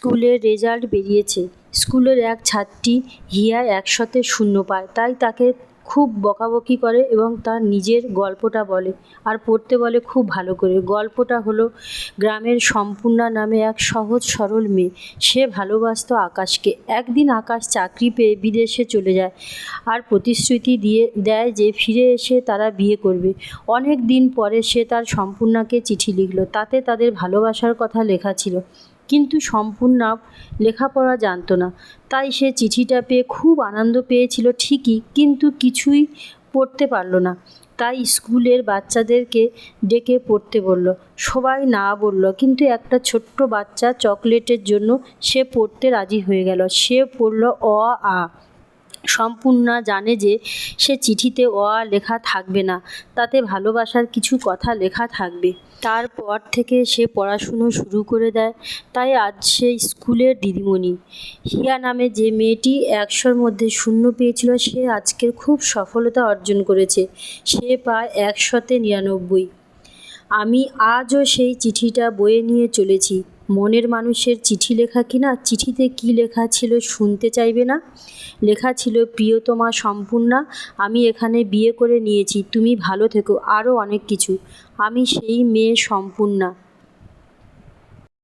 স্কুলের রেজাল্ট বেরিয়েছে। স্কুলের এক ছাত্রী হিয়া একশোতে শূন্য পায়। তাই তাকে খুব বকাবকি করে এবং তার নিজের গল্পটা বলে আর পড়তে বলে খুব ভালো করে। গল্পটা হলো গ্রামের সম্পূর্ণা নামে এক সহজ সরল মেয়ে। সে ভালোবাসত আকাশকে। একদিন আকাশ চাকরি পেয়ে বিদেশে চলে যায় আর প্রতিশ্রুতি দিয়ে দেয় যে ফিরে এসে তারা বিয়ে করবে। অনেক দিন পরে সে তার সম্পূর্ণাকে চিঠি লিখল। তাতে তাদের ভালোবাসার কথা লেখা ছিল। কিন্তু সম্পূর্ণ লেখাপড়া জানতো না। তাই সে চিঠিটা পেয়ে খুব আনন্দ পেয়েছিল ঠিকই, কিন্তু কিছুই পড়তে পারল না। তাই স্কুলের বাচ্চাদেরকে ডেকে পড়তে বলল। সবাই না বলল, কিন্তু একটা ছোট্ট বাচ্চা চকলেটের জন্য সে পড়তে রাজি হয়ে গেল। সে পড়ল অ, আ। সম্পূর্ণা জানে যে সে চিঠিতে অ লেখা থাকবে না, তাতে ভালোবাসার কিছু কথা লেখা থাকবে। তারপর থেকে সে পড়াশুনো শুরু করে দেয়, তাই আজ সে স্কুলের দিদিমণি। হিয়া নামে যে মেয়েটি একশোর মধ্যে শূন্য পেয়েছিল, সে আজকের খুব সফলতা অর্জন করেছে। সে পায় একশোতে নিরানব্বই। আমি আজও সেই চিঠিটা বয়ে নিয়ে চলেছি। মনের মানুষের চিঠি লেখা কি না? চিঠিতে কি লেখা ছিল শুনতে চাইবে না? লেখা ছিল, প্রিয়তমা সম্পূর্ণা, আমি এখানে বিয়ে করে নিয়েছি, তুমি ভালো থেকো আরও অনেক কিছু। আমি সেই মেয়ে সম্পূর্ণা।